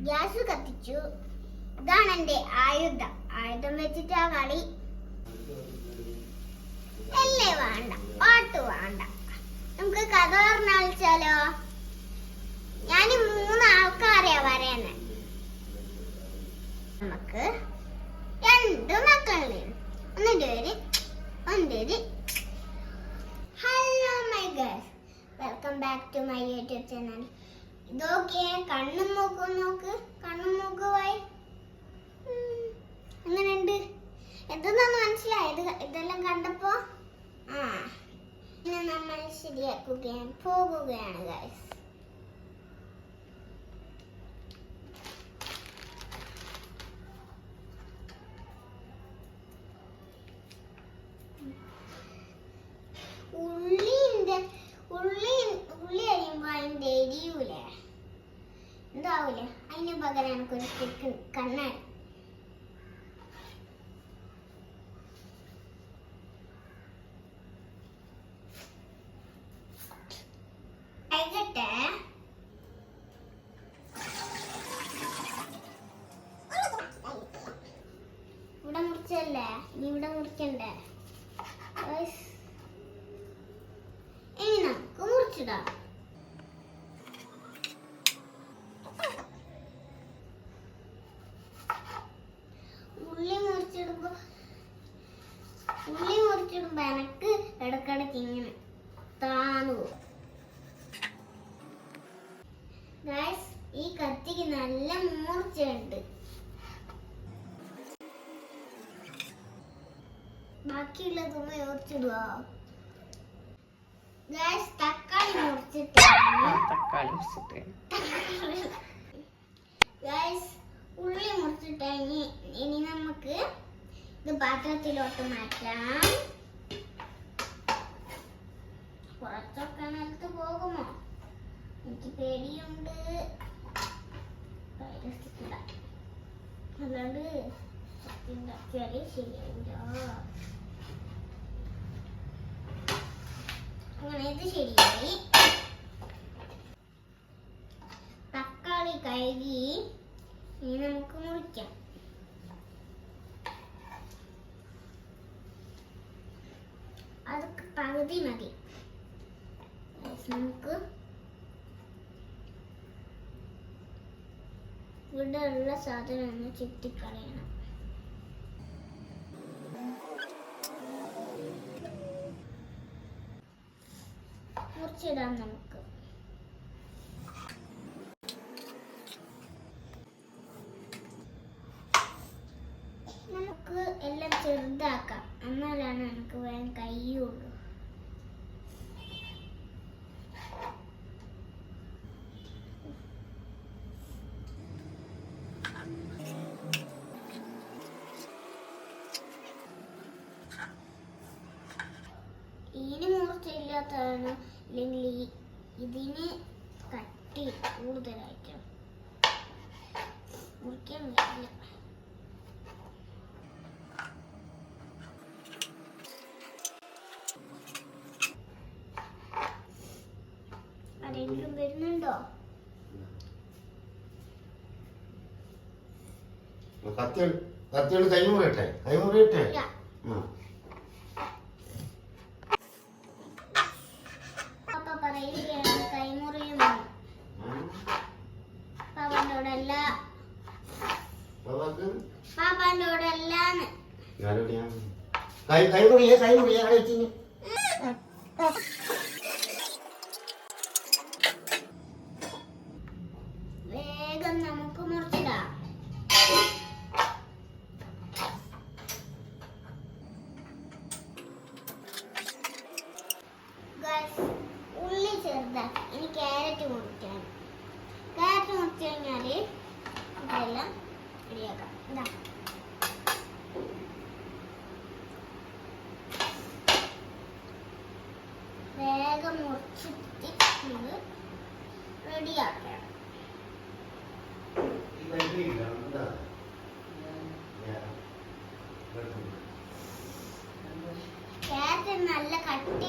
Gas കത്തിച്ചു. ഇതാണ് എന്റെ ആയുധം. ആയുധം വെച്ചിട്ടാ കളി അല്ലേ വേണ്ട പാട്ട് വേണ്ട. നമുക്ക് കഥ പറഞ്ഞാലോ ഞാൻ മൂന്ന് ആൾക്കാരെയാ പറയുന്നത് നമുക്ക് രണ്ട് മക്കളുടെ ഒന്നിന്റെ പേര് ഒന്നിന്റെ hello my girls welcome back to my YouTube channel ഇതൊക്കെ കണ്ണും മൂക്കും നോക്ക് കണ്ണും മൂക്കുമായി. അങ്ങനെയുണ്ട് എന്തെന്നാന്ന് മനസ്സിലായത്? ഇതെല്ലാം കണ്ടപ്പോ ആ നമ്മൾ ശരിയാക്കുകയാണ് പോകുകയാണ് ഗൈസ് മുറിക്കണ്ടേ മുറിച്ചിടാം. ഉള്ളി മുറിച്ചിടുമ്പോ ഉള്ളി മുറിച്ചിടുമ്പോ എനക്ക് ഇടക്കിടക്ക് ഇങ്ങനെ താന്നു പോകും ഗായ്സ് ഈ കത്തിക്ക് നല്ല മൂർച്ചയുണ്ട് ബാക്കിയുള്ളത് മുറിച്ചിടുവോ ഗായ്സ് തക്കാളി മുറിച്ചിട്ട് തക്കാളി മുറിച്ചിട്ട്. ഉള്ളി മുറിച്ചിട്ട് ഇനി നമുക്ക് ഇത് പാത്രത്തിലോട്ട് മാറ്റാം. കുറച്ചൊക്കെ നിലത്ത് പോകുമോ? എനിക്ക് പേടിയുണ്ട്. അല്ലാണ്ട് ഉണ്ടാക്കിയാലേ ശരിയാവില്ല അങ്ങനെ ഇത് ശരിയായി. തക്കാളി കഴുകി ഇനി നമുക്ക് മുറിക്കാം. അത് പകുതി മതി. നമുക്ക് ഇവിടെ ഉള്ള സാധനം ഒന്ന് ചുറ്റിക്കളയണം മുറിച്ചിടാം നമുക്ക് നമുക്ക് എല്ലാം ചെറുതാക്കാം എന്നാലാണ് നമുക്ക് വേഗം കഴിയുള്ളൂ ആരെങ്കിലും വരുന്നുണ്ടോ? കത്തി കത്തിയോട് കൈമുറിയട്ടെ? കൈമുറിയട്ടെ? ആ.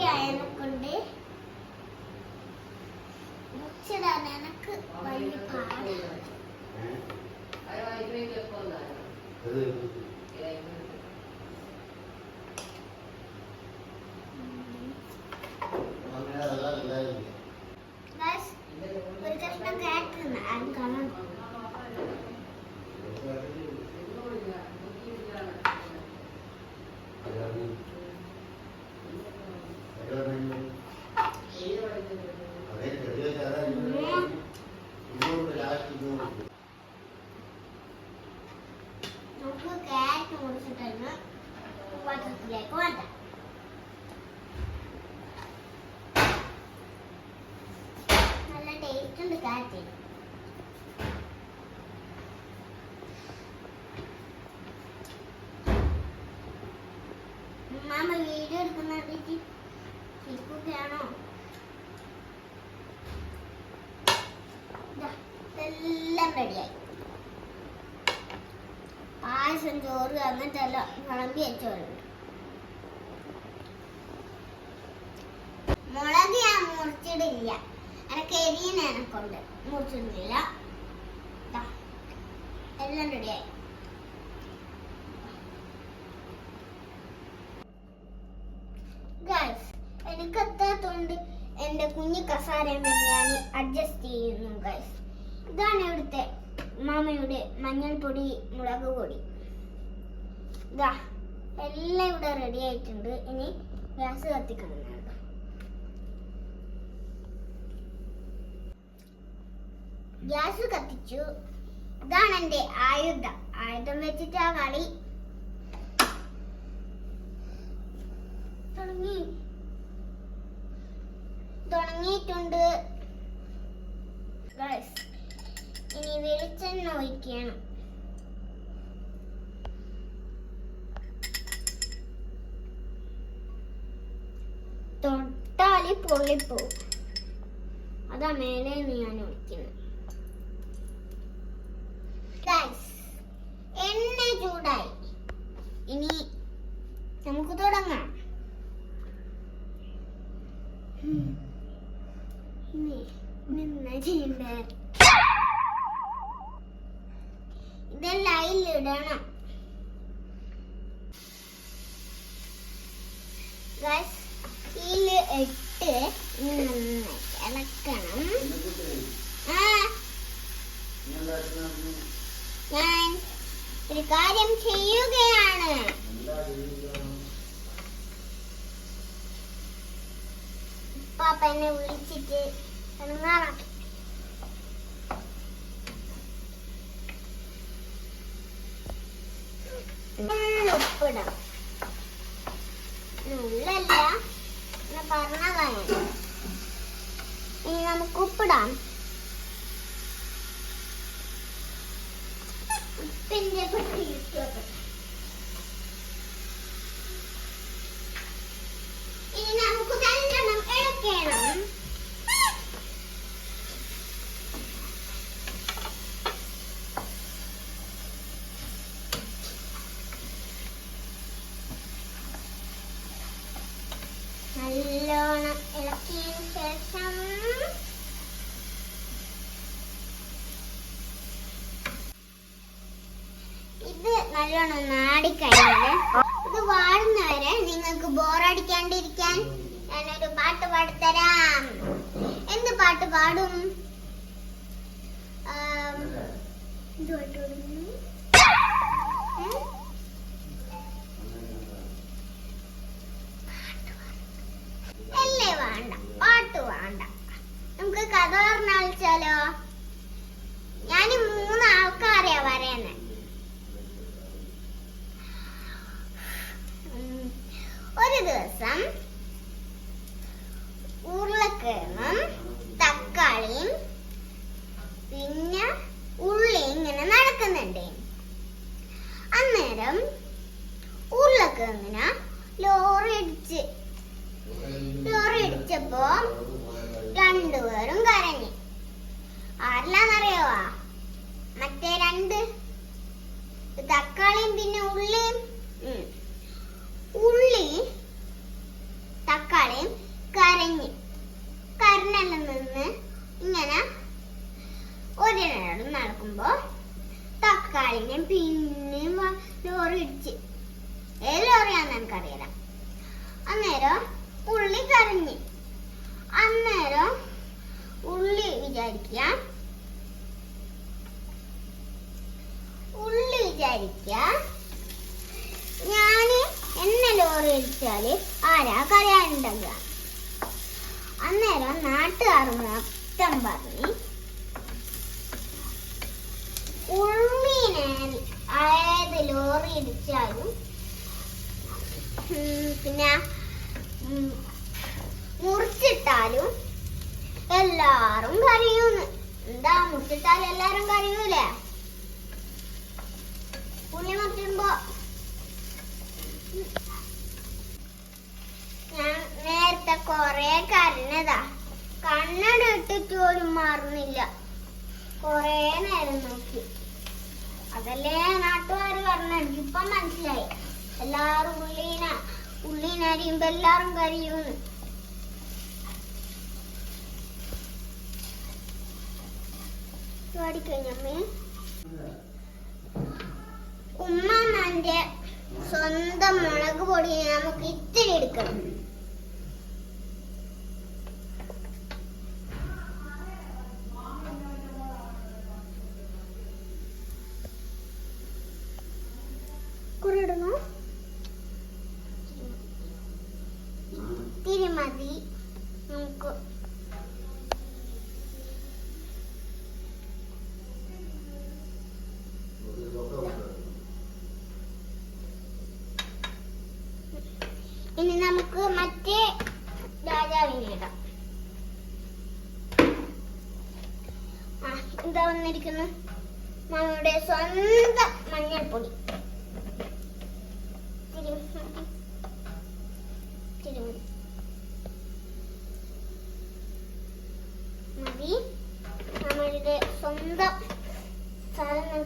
അയനക്കുണ്ട് മുച്ചിടാൻ എനക്ക് വലിയ പാടാണ് കേക്ക് മാമ വീഡിയോ എടുക്കുന്ന ശരിക്കുകയാണോ എല്ലാം റെഡിയായി. പായസം ചോറ് അങ്ങനത്തെ എല്ലാം വിളമ്പി വെച്ചോളുണ്ട് മുളക് ഞാൻ മുറിച്ചിടില്ല. എനക്ക് എരിയന എനക്കുണ്ട് മുറിച്ചിടുന്നില്ല ദാ, എല്ലാം റെഡിയായി. എനിക്ക് എത്താത്തോണ്ട് എന്റെ കുഞ്ഞു കസാരയും ഞാൻ അഡ്ജസ്റ്റ് ചെയ്യുന്നു ഗൈസ് ഇതാണ് ഇവിടുത്തെ മാമയുടെ മഞ്ഞൾപ്പൊടി മുളക് പൊടി. ഇതാ എല്ലാം ഇവിടെ റെഡി ആയിട്ടുണ്ട്. ഇനി ഗ്യാസ് കത്തിക്കണം കേട്ടോ ഗ്യാസ് കത്തിച്ചു. ഇതാണ് എന്റെ ആയുധം. ആയുധം വെച്ചിട്ട് കളി തുടങ്ങി. തുടങ്ങിയിട്ടുണ്ട്. ഇനി വെളിച്ചെണ്ണ ഒഴിക്കണം. തൊട്ടാൽ പൊള്ളിപ്പോവും. അതാ മേലെ ഞാൻ ഒഴിക്കുന്നത്. നമുക്ക് തുടങ്ങാം ഇതെല്ലാം അതിലിടണം ഗൈസ് ഇതിൽ ഇട്ട് ഇനി നന്നായി ഇളക്കണം ആ ഞാൻ ഒരു കാര്യം ചെയ്യുകയാണ് എന്നെ വിളിച്ചിട്ട് ഇറങ്ങാറാക്കി ഉപ്പിടാം ഉള്ളല്ല എന്ന് പറഞ്ഞതാണ് ഇനി നമുക്ക് ഉപ്പിന്റെ പെട്ടി ഇട്ടോട്ടെ ഇനി നമുക്ക് നല്ലോണം ഇളക്കണം നല്ലോണം ഇളക്കിയതിന് ശേഷം ഇത് നല്ലോണം നാടിക്കഴിഞ്ഞാൽ ഇത് വാടുന്നവരെ നിങ്ങൾക്ക് ബോറടിക്കാണ്ടിരിക്കാൻ ഞാനൊരു പാട്ട് പാടിത്തരാം. എന്ത് പാട്ട് പാടും? എന്ത് പാട്ട് പാടുന്നു വേണ്ട. നമുക്ക് കഥ പറഞ്ഞാലോ ഞാൻ മൂന്ന് ആൾക്കാരെയാ പറയുന്നത് ഒരു ദിവസം ഉരുളക്കിഴങ്ങും തക്കാളിയും പിന്നെ ഉള്ളി ഇങ്ങനെ നടക്കുന്നുണ്ട്. അന്നേരം ഉരുളക്കിഴങ്ങിന് ലോറി ഇടിച്ച് ലോറി ഇടിച്ചപ്പോ രണ്ടുപേരും കരഞ്ഞു. ആരിലാന്നറിയാവാ മറ്റേ രണ്ട് തക്കാളിയും പിന്നെ ഉള്ളിയും ഉം. ഉള്ളി തക്കാളിയും കരഞ്ഞ് കരഞ്ഞെല്ലാം നിന്ന് ഇങ്ങനെ ഒരിടം നടക്കുമ്പോ തക്ക തക്കാളിനെ പിന്നെയും വ- ലോറി ഇടിച്ച് ഏത് ലോറിയാന്ന് എനിക്കറിയില്ല അന്നേരം ഉള്ളി കരഞ്ഞ് അന്നേരം ഉള്ളി വിചാരിക്കുക ഉള്ളി വിചാരിക്കുക ഞാൻ എന്നെ ലോറി ഇടിച്ചാൽ ആരാ കരയാനുണ്ടാകുക അന്നേരം നാട്ടുകാർ മൊത്തം പറഞ്ഞു അതായത് ലോറി ഇടിച്ചാലും പിന്നെ മുറിച്ചിട്ടാലും എല്ലാരും കരയൂന്ന്. എന്താ മുറിച്ചിട്ടാലും എല്ലാരും കരയൂലേ? പുളി മുറിക്കുമ്പോ ഞാൻ നേരത്തെ കൊറേ കരഞ്ഞതാ. കണ്ണട ഇട്ടിട്ട് പോലും മാറുന്നില്ല. കൊറേ നേരം നോക്കി. അതല്ലേ നാട്ടുകാര് പറഞ്ഞു? ഇപ്പം മനസ്സിലായി. എല്ലാരും ഉള്ളീന ഉള്ളീനരിയുമ്പോ എല്ലാരും കരിയൂന്ന്. പാടിക്കഴിഞ്ഞമ്മേ ഉമ്മന്റെ സ്വന്തം മുളക് പൊടി നമുക്ക് ഇത്തിരി എടുക്കണം. ഇത്തിരി മതി നമുക്ക് ഇനി നമുക്ക് മറ്റേ രാജാവിനെ ഇടാം എന്താ വന്നിരിക്കുന്നു നമ്മുടെ സ്വന്തം മഞ്ഞൾപ്പൊടി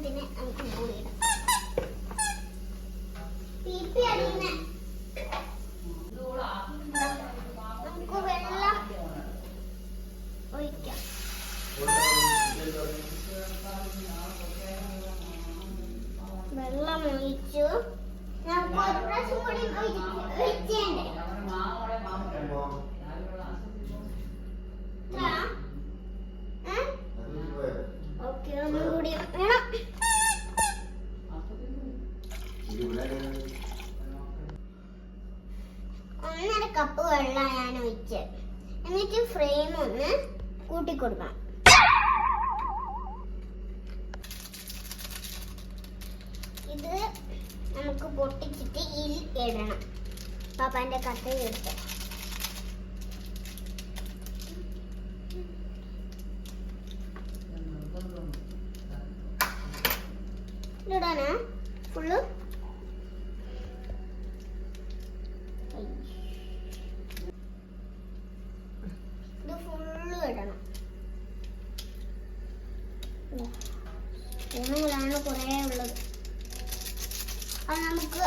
ne anche voi. കപ്പ് വെള്ളം ഞാൻ ഒഴിച്ച്. എന്നിട്ട് ഫ്രെയിം ഒന്ന് കൂട്ടിക്കൊടുക്കാം. ഇത് നമുക്ക് പൊട്ടിച്ചിട്ട് ഇടണം. പാപ്പാന്റെ കത്ത് എടുത്ത് ഇടാനാ ഫുള്ള് ഇത് ഫുള്ള് ഇടണം സ്പൂണുകളാണ് കുറേ ഉള്ളത്. അത് നമുക്ക്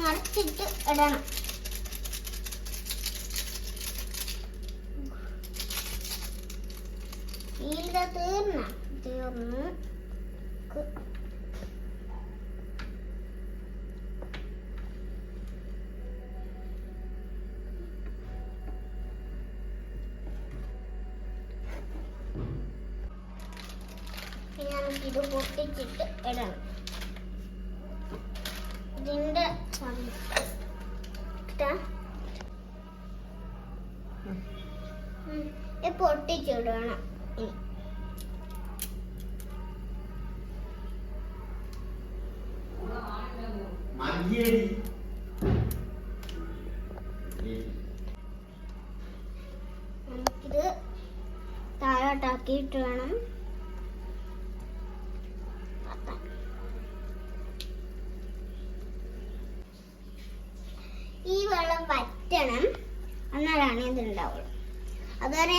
മറിച്ചിട്ട് ഇടണം. തീർന്ന. തീർന്നു ക്ക് ഇനി നമുക്കിത് പൊട്ടിച്ചിട്ട് ഇടണം ഇതിന്റെ ഇട്ടാ. ഉം. ഇത് പൊട്ടിച്ചിടണം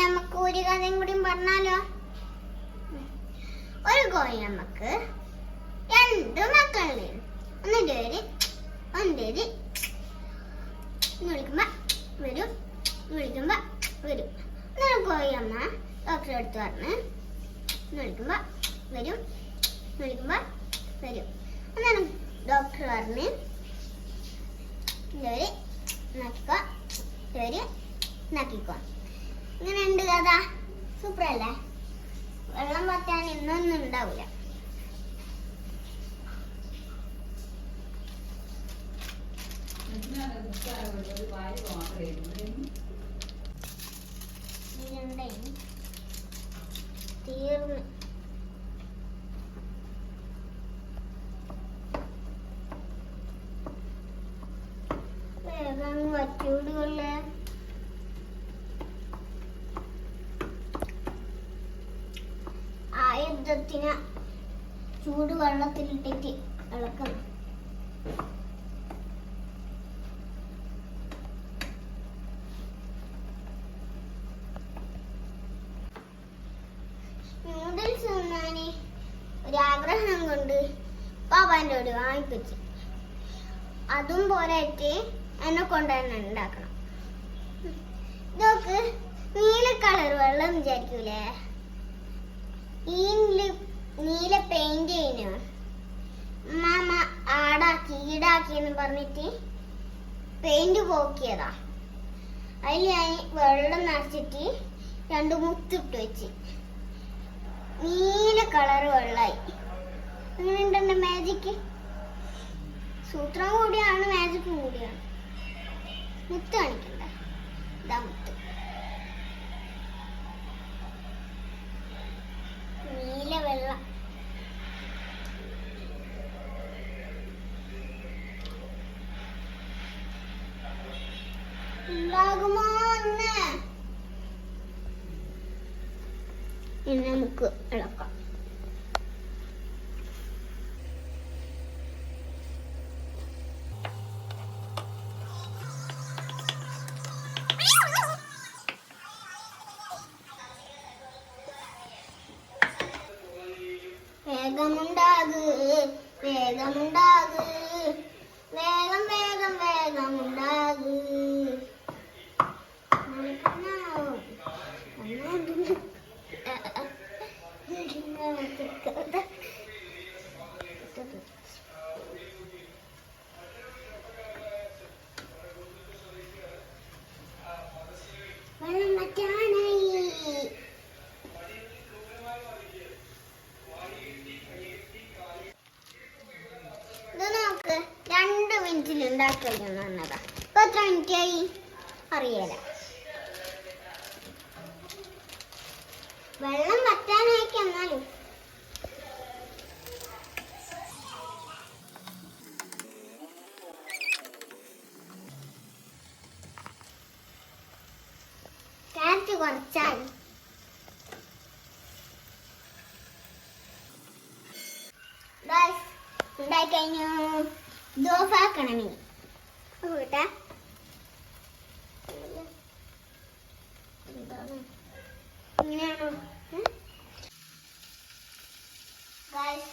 നമുക്ക് ഒരു കഥയും കൂടി പറഞ്ഞാലോ? ഒരു കോഴിയമ്മക്ക് രണ്ട് മക്കളുണ്ട്. ഒന്നിന്റെ പേര് ഒന്നിന്റെ വിളിക്കുമ്പോ വരും വിളിക്കുമ്പോ വരും. എന്നാലും കോഴിയമ്മ ഡോക്ടറെ അടുത്ത് പറഞ്ഞ് വിളിക്കുമ്പോ വരും വിളിക്കുമ്പോ വരും. എന്നാണ് ഡോക്ടർ പറഞ്ഞ് ഇവർ നക്കിക്കോ ഇവർ നക്കിക്കോ ഇങ്ങനെ ഉണ്ട് കഥ. സൂപ്പർ അല്ലേ വെള്ളം പറ്റാൻ ഇന്നൊന്നും ഉണ്ടാവില്ല തീർന്നു വേഗം വച്ചൂടുകൾ ആ യുദ്ധത്തിന് ചൂട് വെള്ളത്തിലിട്ടിട്ട് ഇളക്കണം. നൂഡിൽസ് തിന്നാന് ആഗ്രഹം കൊണ്ട് പാപ്പാന്റെ ഒരു വാങ്ങിപ്പിച്ച്. അതും പോരായിട്ട് എന്നെ കൊണ്ട് തന്നെ ഉണ്ടാക്കണം. ഇതൊക്കെ നീല കളർ വെള്ളം വിചാരിക്കൂലേ? ഈ നീല പെയിന്റ് ചെയ്യുന്നു. മാമ ആടാക്കി ഈടാക്കി എന്ന് പറഞ്ഞിട്ട് പെയിന്റ് പോക്കിയതാ. അതിൽ ഞാൻ വെള്ളം നിറച്ചിട്ട് രണ്ട് മുത്തിട്ട് വെച്ച്. നീല കളർ വെള്ളമായി അങ്ങനെ ഉണ്ടെന്റെ മാജിക്ക് സൂത്രം കൂടിയാണ് മാജിക്കും കൂടിയാണ്. മുത്ത് കാണിക്കണ്ട. ഇതാ മുത്ത്. വേഗമുണ്ടാക് വേഗമുണ്ടാക്. വേഗം വേഗം വേഗമുണ്ടാക്. വെള്ളം വറ്റാനായി ഇത് നോക്ക് രണ്ട് മിനിറ്റിൽ എന്നതാ ഇപ്പൊ എത്ര മിനിറ്റായി വെള്ളം വറ്റാനായിക്ക് എന്നാലും ക്യാരറ്റ് കുറച്ചാൽ ഗൈസ് ഉണ്ടായി കഴിഞ്ഞു ദോശ ആക്കണം ഇനി കൂട്ടാ ഇങ്ങനെയാണോ ഗൈസ്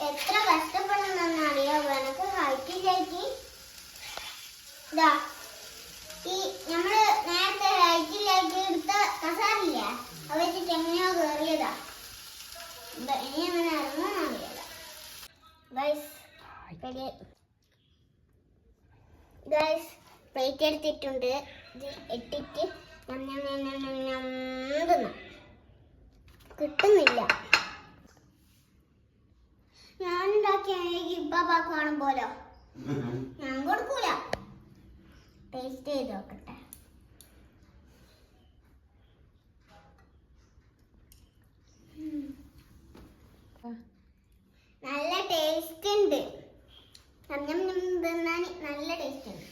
എത്ര കഷ്ടപ്പെടണമെന്ന് അറിയാമോ എനക്ക് ഹൈറ്റിലേക്ക് ഇതാ ഈ നമ്മൾ നേരത്തെ ഹൈറ്റിലേക്ക് എടുത്ത കസാറില്ല അത് വെച്ചിട്ട് എങ്ങനെയോ കയറിയതാ ഇതാ, ഇനി അങ്ങനെ ഇറങ്ങാൻ അറിയാല ഗൈസ് ഗൈസ് എടുത്തിട്ടുണ്ട് ഇത് ഇട്ടിട്ട്. കിട്ടുന്നില്ല. ഞാൻ ഉണ്ടാക്കിയ ഇപ്പാപ്പാക്ക് വേണം പോലോ. ഞാൻ കൊടുക്കൂല. ടേസ്റ്റ് ചെയ്ത് നോക്കട്ടെ. നല്ല ടേസ്റ്റ് ഉണ്ട്. നല്ല ടേസ്റ്റ് ഉണ്ട്.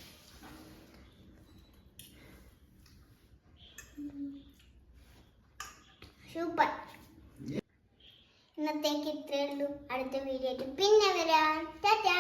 സൂപ്പർ. ഇന്നത്തേക്ക് ഇത്രയേ ഉള്ളൂ. അടുത്ത വീഡിയോ പിന്നെ വരാം. ടാറ്റാ.